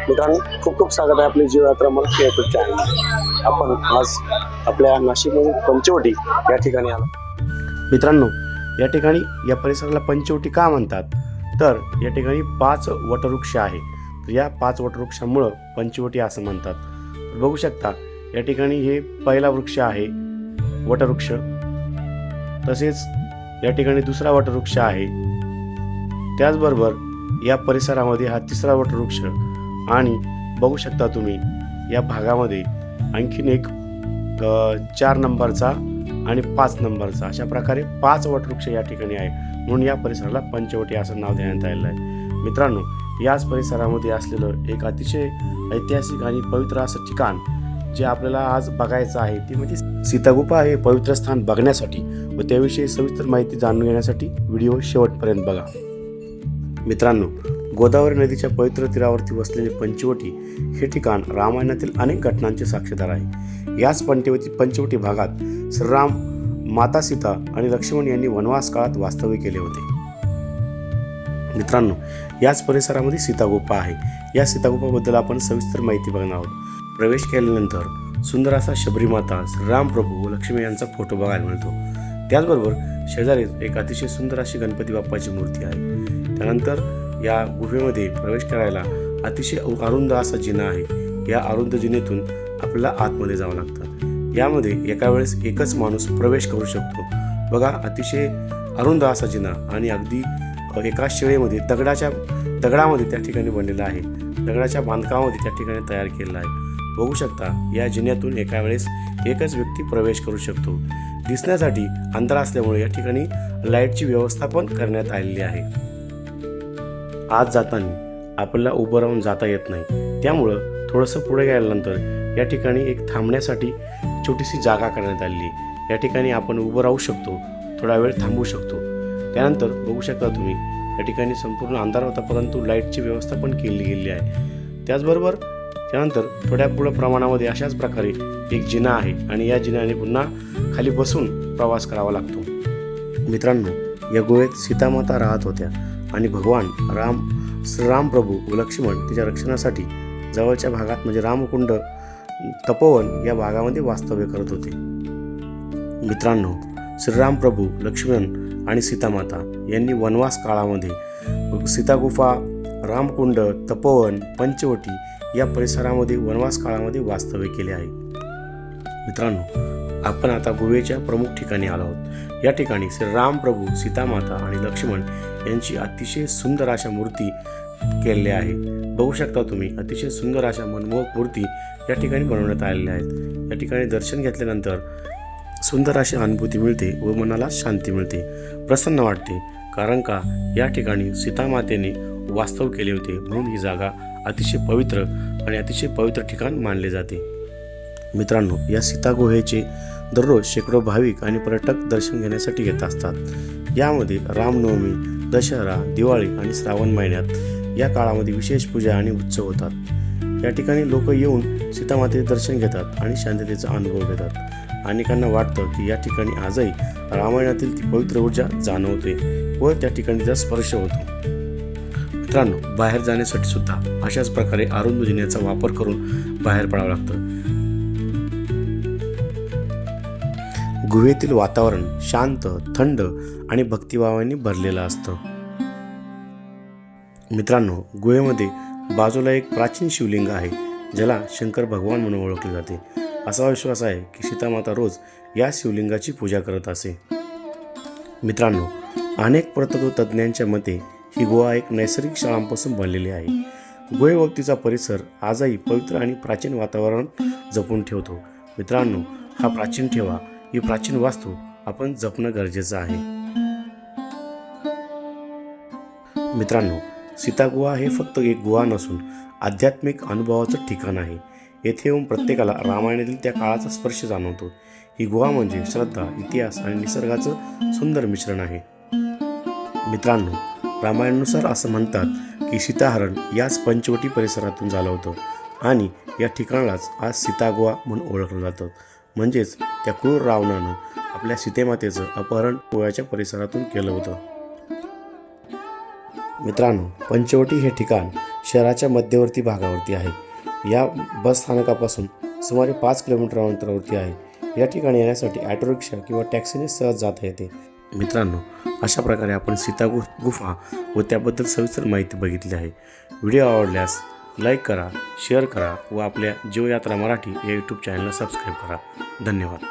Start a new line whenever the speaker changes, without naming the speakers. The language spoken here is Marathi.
मित्रांनो खूप खूप स्वागत आहे आपली जीवयात्रा मला युट्यूब चॅनल आपण आज आपल्या नाशिकमधील पंचवटी या ठिकाणी आलो. मित्रांनो या ठिकाणी या परिसराला पंचवटी का म्हणतात? तर या ठिकाणी पाच वटवृक्ष आहे. तर या पाच वटवृक्षामुळं पंचवटी असं म्हणतात. बघू शकता या ठिकाणी हे पहिला वृक्ष आहे वटवृक्ष. तसेच या ठिकाणी दुसरा वटवृक्ष आहे. त्याचबरोबर या परिसरामध्ये हा तिसरा वटवृक्ष आणि बघू शकता तुम्ही या भागामध्ये आणखीन एक चार नंबरचा आणि पाच नंबरचा अशा प्रकारे पाच वटवृक्ष या ठिकाणी आहे. म्हणून या परिसराला पंचवटी असं नाव देण्यात आलेलं आहे. मित्रांनो याच परिसरामध्ये असलेलं एक अतिशय ऐतिहासिक आणि पवित्र असं ठिकाण जे आपल्याला आज बघायचं आहे ते म्हणजे सीतागुफा हे पवित्र स्थान बघण्यासाठी व त्याविषयी सविस्तर माहिती जाणून घेण्यासाठी व्हिडिओ शेवटपर्यंत बघा. मित्रांनो गोदावरी नदीच्या पवित्र तीरावरती वसलेले पंचवटी हे ठिकाण रामायणातील अनेक घटनांचे साक्षीदार आहे. याच पंचवटी पंचवटी भागात श्रीराम माता सीता आणि लक्ष्मण यांनी वनवास काळात वास्तव्य केले होते. मित्रांनो याच परिसरामध्ये सीतागुप्पा आहे. या सीतागुप्पाबद्दल आपण सविस्तर माहिती बघणार आहोत. प्रवेश केल्यानंतर सुंदर असा शबरीमाता श्रीराम प्रभू व लक्ष्मी यांचा फोटो बघायला मिळतो. त्याचबरोबर शेजारीच एक अतिशय सुंदर अशी गणपती बाप्पाची मूर्ती आहे. त्यानंतर या गुहेमध्ये प्रवेश करायला अतिशय अरुंद असा जिना आहे. या अरुंद जिनेतून आपल्याला आतमध्ये जावं लागतं. यामध्ये एका वेळेस एकच माणूस प्रवेश करू शकतो. बघा अतिशय अरुंद असा जिना आणि अगदी एका शिळेमध्ये दगडाच्या दगडामध्ये त्या ठिकाणी बनलेला आहे. दगडाच्या बांधकामामध्ये त्या ठिकाणी तयार केलेला आहे. बघू शकता या जिन्यातून एका वेळेस एकच व्यक्ती प्रवेश करू शकतो. दिसण्यासाठी अंधार असल्यामुळे या ठिकाणी लाईटची व्यवस्था पण करण्यात आलेली आहे. आज जाताना आपल्याला उभं राहून जाता येत नाही. त्यामुळं थोडंसं पुढे गेल्यानंतर या ठिकाणी एक थांबण्यासाठी छोटीशी जागा करण्यात आलेली आहे. या ठिकाणी आपण उभं राहू शकतो थोडा वेळ थांबू शकतो. त्यानंतर बघू शकता तुम्ही या ठिकाणी संपूर्ण अंधार होता परंतु लाईटची व्यवस्था पण केली गेलेली आहे. त्याचबरोबर त्यानंतर थोड्या पुढं प्रमाणामध्ये अशाच प्रकारे एक जिना आहे आणि या जिन्याने पुन्हा खाली बसून प्रवास करावा लागतो. मित्रांनो या गुहेत सीतामाता राहत होत्या. आणि भगवान राम श्रीराम प्रभू व लक्ष्मण तिच्या रक्षणासाठी जवळच्या भागात म्हणजे रामकुंड तपोवन या भागामध्ये वास्तव्य करत होते. मित्रांनो श्रीराम प्रभू लक्ष्मण आणि सीतामाता यांनी वनवास काळामध्ये सीतागुफा रामकुंड तपोवन पंचवटी या परिसरामध्ये वनवास काळामध्ये वास्तव्य केले आहे. मित्रांनो आपण आता गुहेच्या प्रमुख ठिकाणी आलो आहोत. या ठिकाणी श्री राम प्रभू सीतामाता आणि लक्ष्मण यांची अतिशय सुंदर अशा मूर्ती केलेल्या आहे बघू शकता तुम्ही अतिशय सुंदर अशा मनमोहक मूर्ती या ठिकाणी बनवण्यात आलेल्या आहेत. या ठिकाणी दर्शन घेतल्यानंतर सुंदर अशी अनुभूती मिळते व मनाला शांती मिळते. प्रसन्न वाटते कारण का या ठिकाणी सीतामातेने वास्तव केले होते म्हणून ही जागा अतिशय पवित्र आणि अतिशय पवित्र ठिकाण मानले जाते. मित्रांनो या सीता गुहेचे दररोज शेकडो भाविक आणि पर्यटक दर्शन घेण्यासाठी येत असतात. यामध्ये रामनवमी दशहरा दिवाळी आणि श्रावण महिन्यात या काळामध्ये विशेष पूजा आणि उत्सव होतात. या ठिकाणी लोक येऊन सीतामातेचे दर्शन घेतात आणि शांततेचा अनुभव घेतात. अनेकांना वाटतं की या ठिकाणी आजही रामायणातील ती पवित्र ऊर्जा जाणवते व त्या ठिकाणी त्या स्पर्श होतो. मित्रांनो बाहेर जाण्यासाठी सुद्धा अशाच प्रकारे अरुंद जिन्याचा वापर करून बाहेर पडावं लागतं. गुहेतील वातावरण शांत थंड आणि भक्तिभावाने भरलेलं असतं. मित्रांनो गुहेमध्ये बाजूला एक प्राचीन शिवलिंग आहे ज्याला शंकर भगवान म्हणून ओळखले जाते. असा विश्वास आहे की सीतामाता रोज या शिवलिंगाची पूजा करत असे. मित्रांनो अनेक पुरातत्व तज्ज्ञांच्या मते ही गुहा एक नैसर्गिक शाळांपासून बनलेली आहे. गुहेभोवतीचा परिसर आजही पवित्र आणि प्राचीन वातावरण जपून ठेवतो. मित्रांनो हा प्राचीन ठेवा ही प्राचीन वास्तू आपण जपणं गरजेचं आहे. मित्रांनो सीतागुहा हे फक्त एक गुहा नसून आध्यात्मिक अनुभवाचं ठिकाण आहे. येथे येऊन प्रत्येकाला रामायणातील त्या काळाचा स्पर्श जाणवतो. ही गुहा म्हणजे श्रद्धा इतिहास आणि निसर्गाचं सुंदर मिश्रण आहे. मित्रांनो रामायणानुसार असं म्हणतात की सीताहरण याच पंचवटी परिसरातून झालं होतं आणि या ठिकाणालाच आज सीतागुहा म्हणून ओळखलं जातं. म्हणजेच त्या क्रूर रावणानं आपल्या सीतेमातेचं अपहरण गोव्याच्या परिसरातून केलं होतं. मित्रांनो पंचवटी हे ठिकाण शहराच्या मध्यवर्ती भागावरती आहे. या बस स्थानकापासून सुमारे पाच किलोमीटर अंतरावरती आहे. या ठिकाणी येण्यासाठी ॲटो रिक्षा किंवा टॅक्सीने सहज जाता येते. मित्रांनो अशा प्रकारे आपण सीता गुफा व त्याबद्दल सविस्तर माहिती बघितली आहे. व्हिडिओ आवडल्यास लाईक करा शेअर करा व आपल्या जीवयात्रा मराठी या यूट्यूब चॅनलला सबस्क्राईब करा. धन्यवाद.